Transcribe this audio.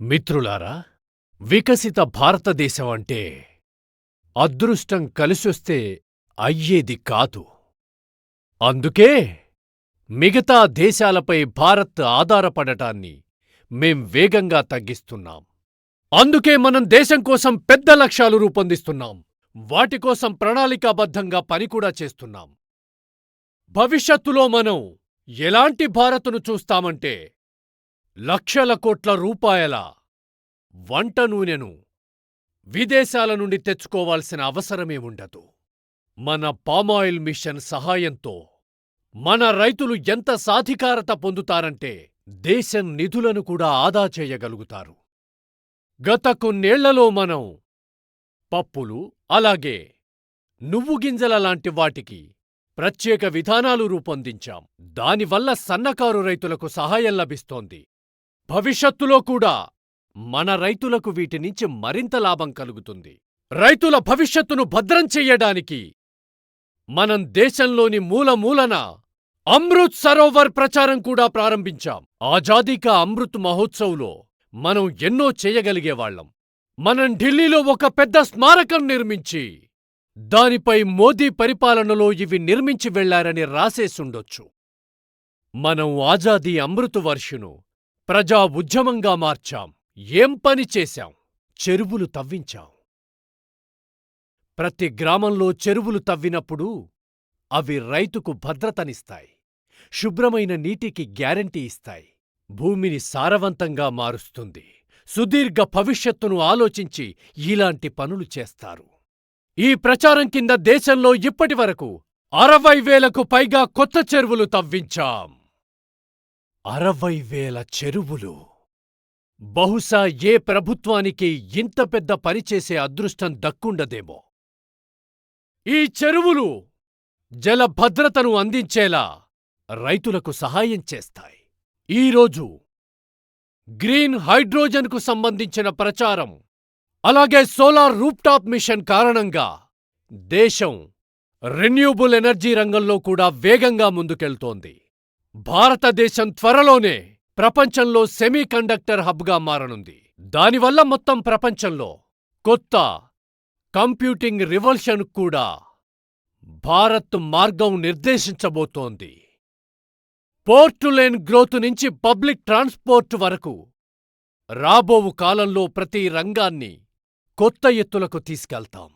మిత్రులారా వికసిత భారతదేశం అంటే అదృష్టం కలిసొస్తే అయ్యేది కాదు. అందుకే మిగతా దేశాలపై భారత్ ఆధారపడటాన్ని మేం వేగంగా తగ్గిస్తున్నాం. అందుకే మనం దేశం కోసం పెద్ద లక్ష్యాలు రూపొందిస్తున్నాం. వాటి కోసం ప్రణాళికాబద్ధంగా పని కూడా చేస్తున్నాం. భవిష్యత్తులో మనం ఎలాంటి భారత్ను చూస్తామంటే లక్షల కోట్ల రూపాయల వంట నూనెను విదేశాల నుండి తెచ్చుకోవాల్సిన అవసరమే ఉండదు. మన పామాయిల్ మిషన్ సహాయంతో మన రైతులు ఎంత సాధికారత పొందుతారంటే దేశం నిధులను కూడా ఆదా చేయగలుగుతారు. గత కొన్నేళ్ళలో మనం పప్పులు అలాగే నువ్వు గింజల లాంటి వాటికి ప్రత్యేక విధానాలు రూపొందించాం. దానివల్ల సన్నకారు రైతులకు సహాయం లభిస్తోంది. భవిష్యత్తులో కూడా మన రైతులకు వీటి నుంచి మరింత లాభం కలుగుతుంది. రైతుల భవిష్యత్తును భద్రం చెయ్యడానికి మనం దేశంలోని మూల మూలన అమృత్ సరోవర్ ప్రచారం కూడా ప్రారంభించాం. ఆజాదీ కా అమృత్ మహోత్సవ్లో మనం ఎన్నో చేయగలిగేవాళ్ళం మనం ఢిల్లీలో ఒక పెద్ద స్మారకం నిర్మించి దానిపై మోదీ పరిపాలనలో ఇవి నిర్మించి వెళ్ళారని రాసేసుండొచ్చు మనం ఆజాదీ అమృత్ వర్షును ప్రజా ఉద్యమంగా మార్చాం. ఏం పని చేశాం? చెరువులు తవ్వించాం. ప్రతి గ్రామంలో చెరువులు తవ్వినప్పుడు అవి రైతుకు భద్రతనిస్తాయి. శుభ్రమైన నీటికి గ్యారంటీ ఇస్తాయి. భూమిని సారవంతంగా మారుస్తుంది. సుదీర్ఘ భవిష్యత్తును ఆలోచించి ఇలాంటి పనులు చేస్తారు. ఈ ప్రచారం కింద దేశంలో ఇప్పటివరకు అరవై వేలకు పైగా కొత్త చెరువులు తవ్వించాం. అరవై వేల చెరువులు. బహుశా ఏ ప్రభుత్వానికి ఇంత పెద్ద పని చేసే అదృష్టం దక్కుండదేమో. ఈ చెరువులు జల భద్రతను అందించేలా రైతులకు సహాయం చేస్తాయి. ఈరోజు గ్రీన్ హైడ్రోజన్కు సంబంధించిన ప్రచారం అలాగే సోలార్ రూప్టాప్ మిషన్ కారణంగా దేశం రెన్యూబుల్ ఎనర్జీ రంగంలో కూడా వేగంగా ముందుకెళ్తోంది. భారతదేశం త్వరలోనే ప్రపంచంలో సెమీకండక్టర్ హబ్గా మారనుంది. దానివల్ల మొత్తం ప్రపంచంలో కొత్త కంప్యూటింగ్ రివల్షన్ కూడా భారత్ మార్గం నిర్దేశించబోతోంది. పోర్టులేన్ గ్రోత్ నుంచి పబ్లిక్ ట్రాన్స్పోర్ట్ వరకు రాబోవు కాలంలో ప్రతి రంగాన్ని కొత్త ఎత్తులకు తీసుకెళ్తాం.